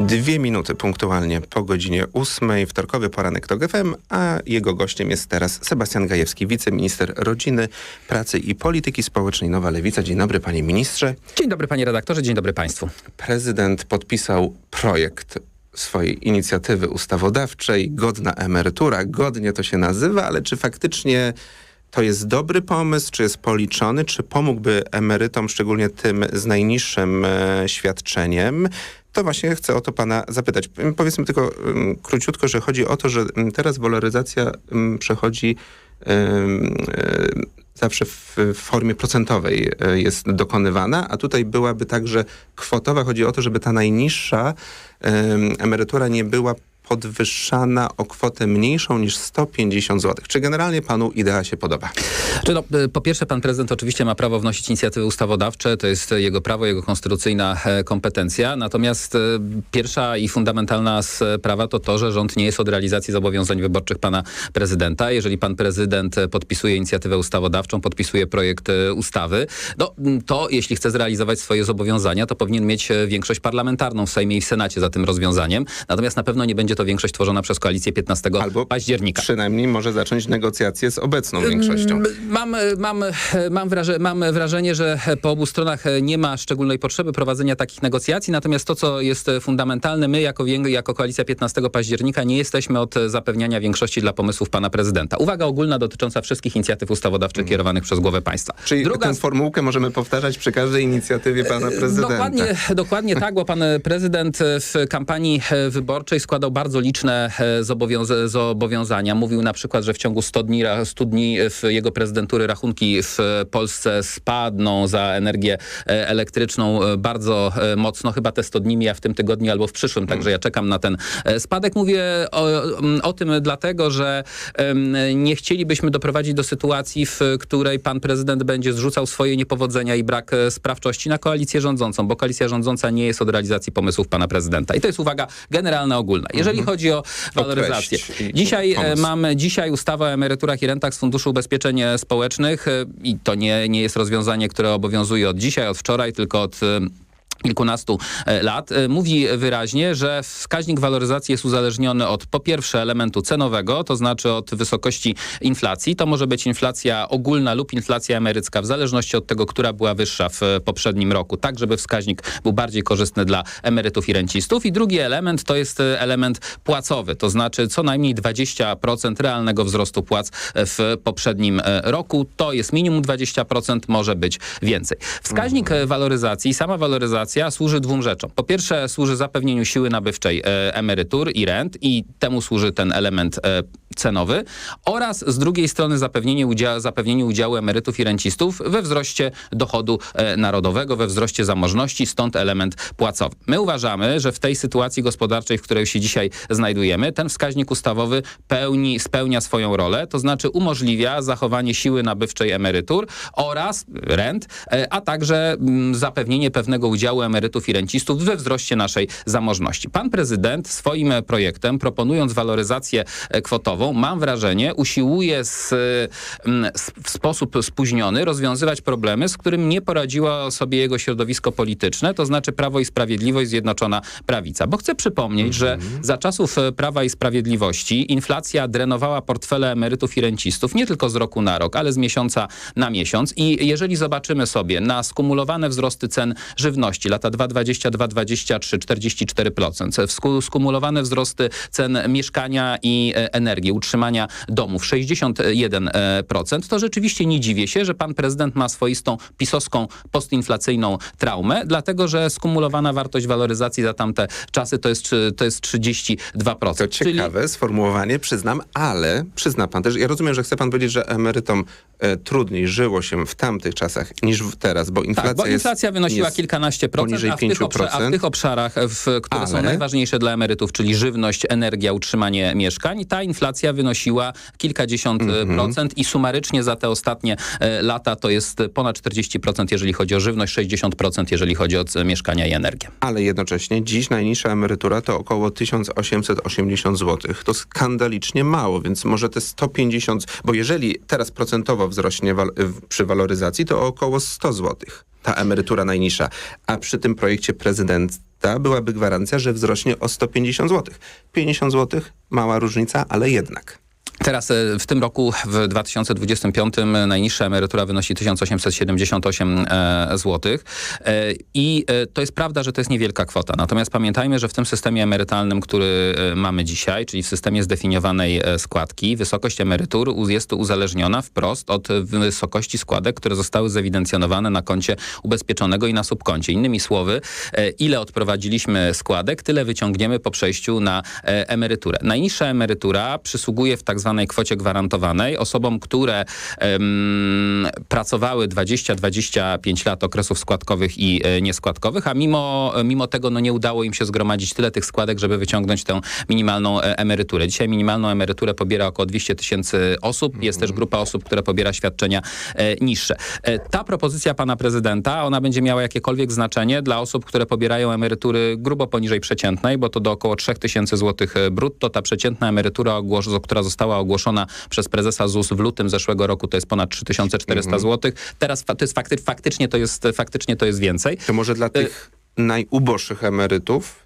Dwie minuty punktualnie po godzinie ósmej, wtorkowy poranek TOG FM, a jego gościem jest teraz Sebastian Gajewski, wiceminister rodziny, pracy i polityki społecznej Nowa Lewica. Dzień dobry panie ministrze. Dzień dobry panie redaktorze, dzień dobry państwu. Prezydent podpisał projekt swojej inicjatywy ustawodawczej, godna emerytura, godnie to się nazywa, ale czy faktycznie to jest dobry pomysł, czy jest policzony, czy pomógłby emerytom, szczególnie tym z najniższym e, świadczeniem? To właśnie chcę o to pana zapytać. Powiedzmy tylko króciutko, że chodzi o to, że teraz waloryzacja przechodzi y, zawsze w, formie procentowej y, jest dokonywana, a tutaj byłaby także kwotowa. Chodzi o to, żeby ta najniższa emerytura nie była podwyższana o kwotę mniejszą niż 150 zł. Czy generalnie panu idea się podoba? Czy no, y, po pierwsze, pan prezydent oczywiście ma prawo wnosić inicjatywy ustawodawcze, to jest jego prawo, jego konstytucyjna e, kompetencja. Natomiast e, pierwsza i fundamentalna sprawa to to, że rząd nie jest od realizacji zobowiązań wyborczych pana prezydenta. Jeżeli pan prezydent e, podpisuje inicjatywę ustawodawczą, podpisuje projekt e, ustawy, no, to jeśli chce zrealizować swoje zobowiązania, to powinien mieć e, większość parlamentarną w Sejmie i w Senacie za tym rozwiązaniem. Natomiast na pewno nie będzie to większość tworzona przez koalicję 15 Albo października. Przynajmniej może zacząć negocjacje z obecną większością. Mam, mam, mam, wraże, mam wrażenie, że po obu stronach nie ma szczególnej potrzeby prowadzenia takich negocjacji, natomiast to, co jest fundamentalne, my jako, jako koalicja 15 października nie jesteśmy od zapewniania większości dla pomysłów pana prezydenta. Uwaga ogólna dotycząca wszystkich inicjatyw ustawodawczych kierowanych przez głowę państwa. Czyli Druga tę formułkę możemy powtarzać przy każdej inicjatywie pana prezydenta. Dokładnie, dokładnie tak, bo pan prezydent w kampanii wyborczej składał bardzo liczne e, zobowiąza- zobowiązania. Mówił na przykład, że w ciągu 100 dni, ra- 100 dni w jego prezydentury rachunki w Polsce spadną za energię e, elektryczną e, bardzo mocno. Chyba te 100 dni mija w tym tygodniu albo w przyszłym, także ja czekam na ten spadek. Mówię o, o tym dlatego, że nie chcielibyśmy doprowadzić do sytuacji, w której pan prezydent będzie zrzucał swoje niepowodzenia i brak sprawczości na koalicję rządzącą, bo koalicja rządząca nie jest od realizacji pomysłów pana prezydenta. I to jest uwaga generalna, ogólna. Jeżeli chodzi o waloryzację. Dzisiaj e, mamy dzisiaj ustawę o emeryturach i rentach z Funduszu Ubezpieczeń Społecznych e, i to nie, nie jest rozwiązanie, które obowiązuje od dzisiaj, od wczoraj, tylko od e, kilkunastu e, lat, e, mówi wyraźnie, że wskaźnik waloryzacji jest uzależniony od po pierwsze elementu cenowego, to znaczy od wysokości inflacji. To może być inflacja ogólna lub inflacja emerycka, w zależności od tego, która była wyższa w e, poprzednim roku, tak żeby wskaźnik był bardziej korzystny dla emerytów i rencistów. I drugi element to jest element płacowy, to znaczy co najmniej 20% realnego wzrostu płac w poprzednim roku. To jest minimum 20%, może być więcej. Wskaźnik waloryzacji, sama waloryzacja służy dwóm rzeczom. Po pierwsze służy zapewnieniu siły nabywczej e, emerytur i rent i temu służy ten element e, cenowy oraz z drugiej strony zapewnienie udziału, zapewnienie udziału emerytów i rencistów we wzroście dochodu e, narodowego, we wzroście zamożności, stąd element płacowy. My uważamy, że w tej sytuacji gospodarczej, w której się dzisiaj znajdujemy, ten wskaźnik ustawowy pełni, spełnia swoją rolę, to znaczy umożliwia zachowanie siły nabywczej emerytur oraz rent, a także mm, zapewnienie pewnego udziału emerytów i rencistów we wzroście naszej zamożności. Pan prezydent swoim e, projektem, proponując waloryzację e, kwotową, mam wrażenie, usiłuje z, w sposób spóźniony rozwiązywać problemy, z którym nie poradziło sobie jego środowisko polityczne, to znaczy Prawo i Sprawiedliwość, Zjednoczona Prawica. Bo chcę przypomnieć, że za czasów e, Prawa i Sprawiedliwości inflacja drenowała portfele emerytów i rencistów nie tylko z roku na rok, ale z miesiąca na miesiąc. I jeżeli zobaczymy sobie na skumulowane wzrosty cen żywności, lata 2020-2023 44%, sku- skumulowane wzrosty cen mieszkania i e, energii, utrzymania domów 61%, to rzeczywiście nie dziwię się, że pan prezydent ma swoistą pisowską postinflacyjną traumę, dlatego że skumulowana wartość waloryzacji za tamte czasy to jest, to jest 32%. To ciekawe sformułowanie, przyznam, ale przyzna pan też, ja rozumiem, że chce pan powiedzieć, że emerytom e, trudniej żyło się w tamtych czasach niż teraz, bo inflacja Tak, bo jest... inflacja wynosiła jest kilkanaście procent, poniżej a w, tych obszar, a w 5%. tych obszarach, w, które są Ale- najważniejsze dla emerytów, czyli żywność, energia, utrzymanie mieszkań, ta inflacja wynosiła kilkadziesiąt e, Mhm. procent i sumarycznie za te ostatnie e, lata to jest ponad 40%, jeżeli chodzi o żywność, 60% jeżeli chodzi o mieszkania i energię. Ale jednocześnie dziś najniższa emerytura to około 1880 zł. To skandalicznie mało, więc może te 150, bo jeżeli teraz procentowo wzrośnie wal, przy waloryzacji, to około 100 zł ta emerytura najniższa. A przy tym projekcie prezydent ta byłaby gwarancja, że wzrośnie o 150 zł. 50 zł, mała różnica, ale jednak. Teraz e, w tym roku, w 2025, najniższa emerytura wynosi 1878 zł. I e, to jest prawda, że to jest niewielka kwota. Natomiast pamiętajmy, że w tym systemie emerytalnym, który e, mamy dzisiaj, czyli w systemie zdefiniowanej e, składki, wysokość emerytur jest uzależniona wprost od wysokości składek, które zostały zewidencjonowane na koncie ubezpieczonego i na subkoncie. Innymi słowy, e, ile odprowadziliśmy składek, tyle wyciągniemy po przejściu na e, emeryturę. Najniższa emerytura przysługuje w tak zwanej kwocie gwarantowanej osobom, które em, pracowały 20-25 lat okresów składkowych i e, nieskładkowych, a mimo, mimo tego no, nie udało im się zgromadzić tyle tych składek, żeby wyciągnąć tę minimalną e, emeryturę. Dzisiaj minimalną emeryturę pobiera około 200 tysięcy osób. Jest też grupa osób, które pobiera świadczenia e, niższe. Ta propozycja pana prezydenta, ona będzie miała jakiekolwiek znaczenie dla osób, które pobierają emerytury grubo poniżej przeciętnej, bo to do około 3000 zł brutto. Ta przeciętna emerytura, która została ogłoszona przez prezesa ZUS w lutym zeszłego roku, to jest ponad 3400 zł. Teraz to jest fakty- faktycznie, to jest, faktycznie to jest więcej. To może dla tych najuboższych emerytów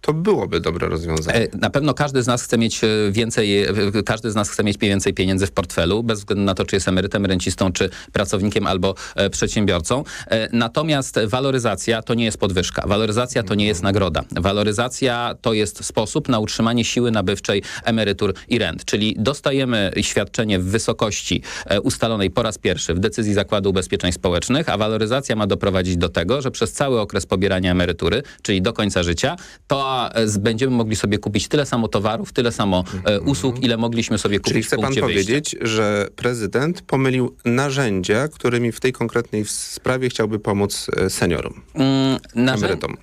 to byłoby dobre rozwiązanie. E, Na pewno każdy z nas chce mieć e, więcej, e, każdy z nas chce mieć więcej pieniędzy w portfelu, bez względu na to, czy jest emerytem, rencistą, czy pracownikiem albo przedsiębiorcą. Natomiast waloryzacja to nie jest podwyżka. Waloryzacja to nie jest nagroda. Waloryzacja to jest sposób na utrzymanie siły nabywczej emerytur i rent. Czyli dostajemy świadczenie w wysokości ustalonej po raz pierwszy w decyzji Zakładu Ubezpieczeń Społecznych, a waloryzacja ma doprowadzić do tego, że przez cały okres pobierania emerytury, czyli do końca życia, to e, będziemy mogli sobie kupić tyle samo towarów, tyle samo e, usług, ile mogliśmy sobie kupić Czyli chce pan wyjścia. powiedzieć, że prezydent pomylił narzędzia, którymi w tej konkretnej sprawie chciałby pomóc e, seniorom. Mm, Emerytom.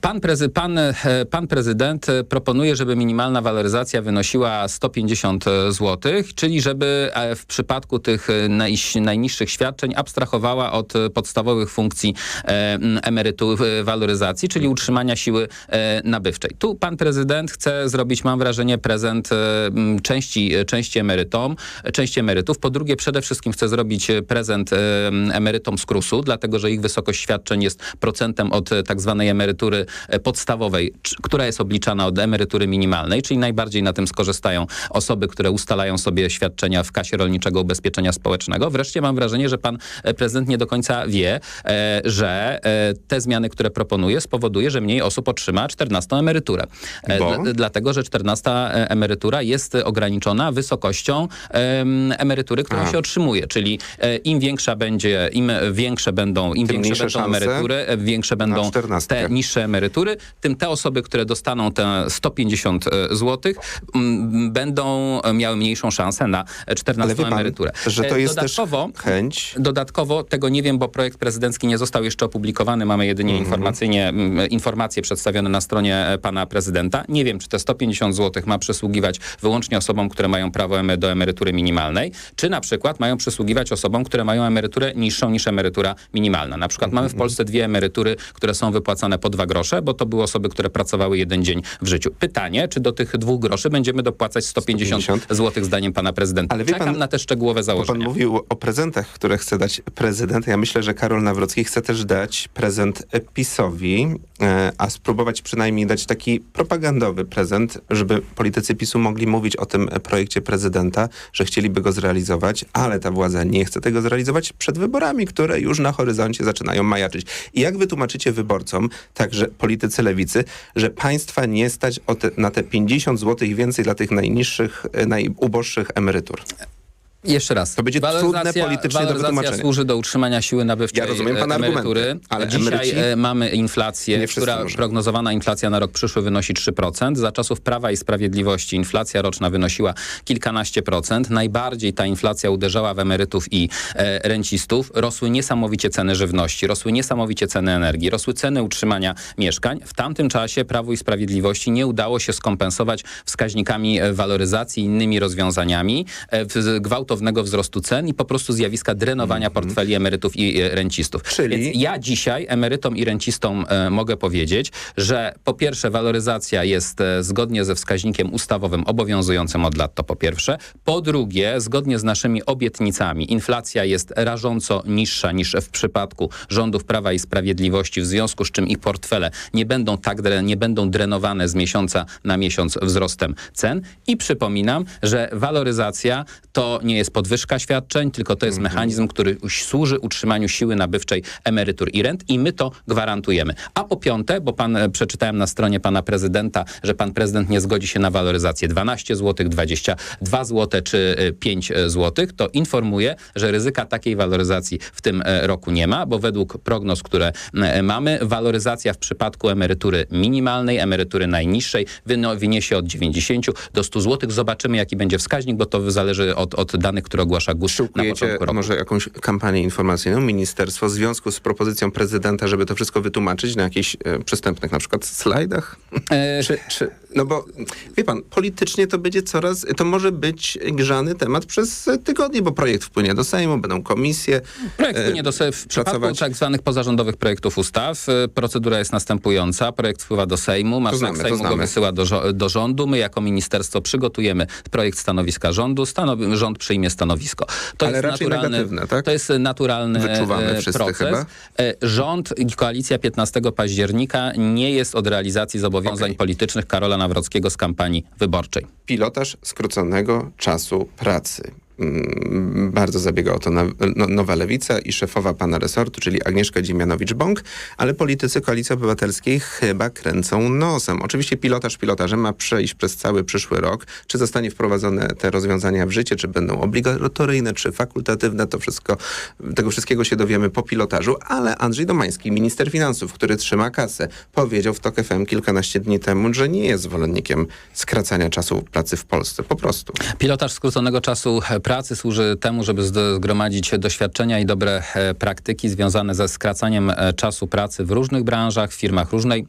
Pan, prezy, pan, pan prezydent proponuje, żeby minimalna waloryzacja wynosiła 150 zł, czyli żeby w przypadku tych najś- najniższych świadczeń abstrahowała od podstawowych funkcji emerytur, waloryzacji, czyli utrzymania siły nabywczej. Tu pan prezydent chce zrobić, mam wrażenie, prezent e, części, e, części emerytom, e, części emerytów. Po drugie, przede wszystkim chce zrobić prezent emerytom z KRUS-u, dlatego że ich wysokość świadczeń jest procentem od tak zwanej emerytury podstawowej, która jest obliczana od emerytury minimalnej, czyli najbardziej na tym skorzystają osoby, które ustalają sobie świadczenia w kasie rolniczego ubezpieczenia społecznego. Wreszcie mam wrażenie, że pan prezydent nie do końca wie, że te zmiany, które proponuje, spowoduje, że mniej osób otrzyma 14 emeryturę. E, Bo? Dlatego, że 14 emerytura jest ograniczona wysokością em, emerytury, którą A. się otrzymuje, czyli e, im większa będzie, im większe będą, im Tym większe będą emerytury, e, większe będą 14. te niższe emerytury, tym te osoby, które dostaną te 150 zł, będą miały mniejszą szansę na Ale 14 wie pan, emeryturę. że to E, jest Dodatkowo, chęć Dodatkowo, tego nie wiem, bo projekt prezydencki nie został jeszcze opublikowany. Mamy jedynie Mhm. informacyjnie, informacje przedstawione na stronie e, pana prezydenta. Nie wiem, czy te 150 zł ma przysługiwać wyłącznie osobom, które mają prawo do emerytury minimalnej, czy na przykład mają przysługiwać osobom, które mają emeryturę niższą niż emerytura minimalna. Na przykład mamy w Mhm. Polsce dwie emerytury, które są wypłacane po dwa grosze, bo to były osoby, które pracowały jeden dzień w życiu. Pytanie, czy do tych dwóch groszy będziemy dopłacać 150, 150? zł zdaniem pana prezydenta. Ale wie Czekam pan- na te szczegółowe założenia. pan mówił o prezentach, które chce dać prezydent. Ja myślę, że Karol Nawrocki chce też dać prezent PiSowi, e, a spróbować przynajmniej dać taki propagandowy prezent, żeby politycy PiSu mogli mówić o tym projekcie prezydenta, że chcieliby go zrealizować, ale ta władza nie chce tego zrealizować przed wyborami, które już na horyzoncie zaczynają majaczyć. I jak wytłumaczycie wyborcom, także politycy lewicy, że państwa nie stać te, na te 50 zł więcej dla tych najniższych, e, najuboższych emerytur? Jeszcze raz. To będzie trudne politycznie do wytłumaczenia. służy do utrzymania siły nabywczej Ja rozumiem pana emerytury, argumenty, ale Dzisiaj emeryci- e, mamy inflację, która może. prognozowana inflacja na rok przyszły wynosi 3%. Za czasów Prawa i Sprawiedliwości inflacja roczna wynosiła kilkanaście procent. Najbardziej ta inflacja uderzała w emerytów i e, rencistów. Rosły niesamowicie ceny żywności, rosły niesamowicie ceny energii, rosły ceny utrzymania mieszkań. W tamtym czasie Prawu i Sprawiedliwości nie udało się skompensować wskaźnikami e, waloryzacji i innymi rozwiązaniami e, w gwałtownego wzrostu cen i po prostu zjawiska drenowania portfeli emerytów i e, rencistów. Czyli- Więc ja dzisiaj emerytom i rencistom e, mogę powiedzieć, że po pierwsze waloryzacja jest e, zgodnie ze wskaźnikiem ustawowym obowiązującym od lat, to po pierwsze. Po drugie, zgodnie z naszymi obietnicami, inflacja jest rażąco niższa niż w przypadku rządów Prawa i Sprawiedliwości, w związku z czym ich portfele nie będą tak nie będą drenowane z miesiąca na miesiąc wzrostem cen. I przypominam, że waloryzacja to nie jest podwyżka świadczeń, tylko to jest mechanizm, który służy utrzymaniu siły nabywczej emerytur i rent i my to gwarantujemy. A po piąte, bo pan e, przeczytałem na stronie pana prezydenta, że pan prezydent nie zgodzi się na waloryzację 12 zł, 22 zł czy e, 5 zł, to informuję, że ryzyka takiej waloryzacji w tym e, roku nie ma, bo według prognoz, które e, mamy, waloryzacja w przypadku emerytury minimalnej, emerytury najniższej wyniesie od 90 do 100 zł. Zobaczymy, jaki będzie wskaźnik, bo to zależy od, od danych, które ogłasza GUS roku. może jakąś kampanię informacyjną, ministerstwo w związku z propozycją prezydenta, żeby to wszystko wytłumaczyć na jakichś e, przystępnych na przykład slajdach? E, Czy, czy, no bo wie pan, politycznie to będzie coraz, to może być grzany temat przez tygodnie, bo projekt wpłynie do Sejmu, będą komisje. Projekt e, wpłynie do se- w przypadku tak zwanych pozarządowych projektów ustaw. e, Procedura jest następująca. Projekt wpływa do Sejmu, marszałek znamy, Sejmu go wysyła do, do rządu. My jako ministerstwo przygotujemy projekt stanowiska rządu. Stanowi- rząd przyjmie stanowisko. To Ale jest raczej naturalny, tak? To jest naturalny Wyczuwamy e, wszyscy proces. chyba. E, Rząd i koalicja 15 października nie jest od realizacji zobowiązań Okej. politycznych Karola Nawrockiego z kampanii wyborczej. Pilotaż skróconego czasu pracy. Mm, Bardzo zabiega o to no, no, Nowa Lewica i szefowa pana resortu, czyli Agnieszka Dziemianowicz-Bąk, ale politycy Koalicji Obywatelskiej chyba kręcą nosem. Oczywiście pilotaż pilotażem ma przejść przez cały przyszły rok. Czy zostanie wprowadzone te rozwiązania w życie, czy będą obligatoryjne, czy fakultatywne, to wszystko, tego wszystkiego się dowiemy po pilotażu, ale Andrzej Domański, minister finansów, który trzyma kasę, powiedział w TOK FM kilkanaście dni temu, że nie jest zwolennikiem skracania czasu pracy w Polsce. Po prostu. Pilotaż skróconego czasu pracy służy temu, żeby zgromadzić doświadczenia i dobre e, praktyki związane ze skracaniem e, czasu pracy w różnych branżach, w firmach różnej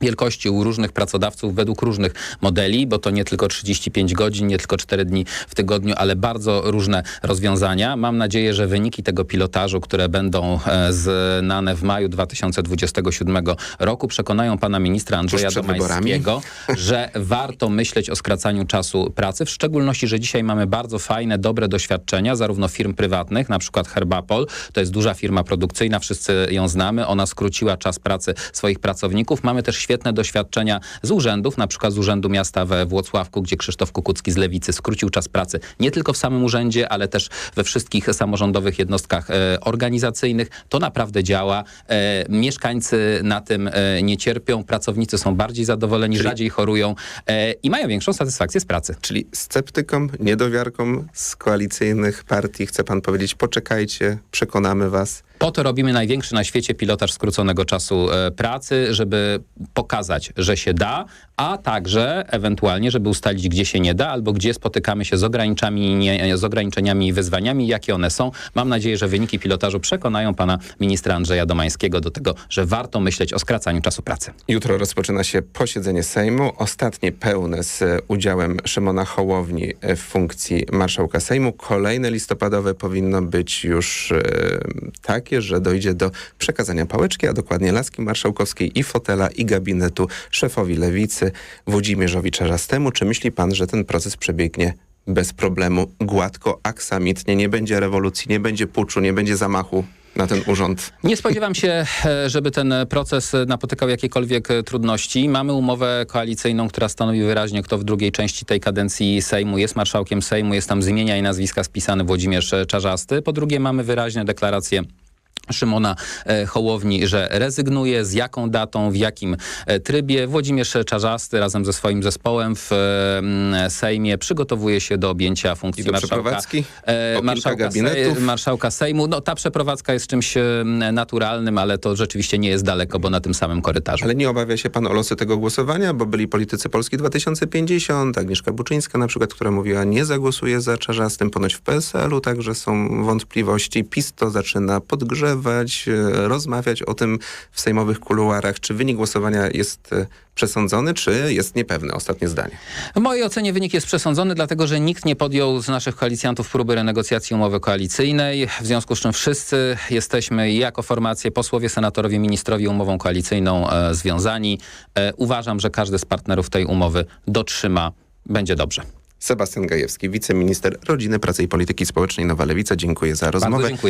wielkości u różnych pracodawców według różnych modeli, bo to nie tylko 35 godzin, nie tylko 4 dni w tygodniu, ale bardzo różne rozwiązania. Mam nadzieję, że wyniki tego pilotażu, które będą e, znane w maju 2027 roku, przekonają pana ministra Andrzeja. Domańskiego, że warto myśleć o skracaniu czasu pracy, w szczególności, że dzisiaj mamy bardzo fajne, dobre doświadczenia, zarówno firm prywatnych, na przykład Herbapol, to jest duża firma produkcyjna, wszyscy ją znamy, ona skróciła czas pracy swoich pracowników. Mamy też świetne doświadczenia z urzędów, na przykład z Urzędu Miasta we Włocławku, gdzie Krzysztof Kukucki z Lewicy skrócił czas pracy nie tylko w samym urzędzie, ale też we wszystkich samorządowych jednostkach e, organizacyjnych. To naprawdę działa. E, mieszkańcy na tym e, nie cierpią, pracownicy są bardziej zadowoleni, rzadziej chorują e, i mają większą satysfakcję z pracy. Czyli sceptykom, niedowiarkom z koalicyjnych partii chce pan powiedzieć, poczekajcie, przekonamy was. Po to robimy największy na świecie pilotaż skróconego czasu e, pracy, żeby pokazać, że się da, a także ewentualnie, żeby ustalić, gdzie się nie da, albo gdzie spotykamy się z, nie, z ograniczeniami i wyzwaniami, jakie one są. Mam nadzieję, że wyniki pilotażu przekonają pana ministra Andrzeja Domańskiego do tego, że warto myśleć o skracaniu czasu pracy. Jutro rozpoczyna się posiedzenie Sejmu, ostatnie pełne z e, udziałem Szymona Hołowni e, w funkcji marszałka Sejmu. Kolejne listopadowe powinno być już e, takie, że dojdzie do przekazania pałeczki, a dokładnie laski marszałkowskiej i fotela i gabinetu szefowi Lewicy Włodzimierzowi Czarzastemu. Czy myśli pan, że ten proces przebiegnie bez problemu, gładko, aksamitnie, nie będzie rewolucji, nie będzie puczu, nie będzie zamachu na ten urząd? Nie spodziewam się, e, żeby ten proces e, napotykał jakiekolwiek e, trudności. Mamy umowę koalicyjną, która stanowi wyraźnie, kto w drugiej części tej kadencji Sejmu jest marszałkiem Sejmu, jest tam z imienia i nazwiska spisany Włodzimierz Czarzasty. Po drugie, mamy wyraźnie deklarację Szymona e, Hołowni, że rezygnuje, z jaką datą, w jakim e, trybie. Włodzimierz Czarzasty razem ze swoim zespołem w e, m, Sejmie przygotowuje się do objęcia funkcji I do marszałka, e, marszałka, gabinetów? Marszałka Sejmu. No ta przeprowadzka jest czymś naturalnym, ale to rzeczywiście nie jest daleko, bo na tym samym korytarzu. Ale nie obawia się pan o losy tego głosowania, bo byli politycy Polski 2050, Agnieszka Buczyńska na przykład, która mówiła nie zagłosuje za Czarzastym, ponoć w PSL-u także są wątpliwości. PiS to zaczyna podgrzewać, dyskutować, e, rozmawiać o tym w sejmowych kuluarach. Czy wynik głosowania jest e, przesądzony, czy jest niepewny? Ostatnie zdanie. W mojej ocenie wynik jest przesądzony, dlatego że nikt nie podjął z naszych koalicjantów próby renegocjacji umowy koalicyjnej, w związku z czym wszyscy jesteśmy jako formacje, posłowie, senatorowie, ministrowie umową koalicyjną e, związani. E, uważam, że każdy z partnerów tej umowy dotrzyma. Będzie dobrze. Sebastian Gajewski, wiceminister Rodziny, Pracy i Polityki Społecznej Nowa Lewica. Dziękuję za rozmowę. Bardzo dziękuję.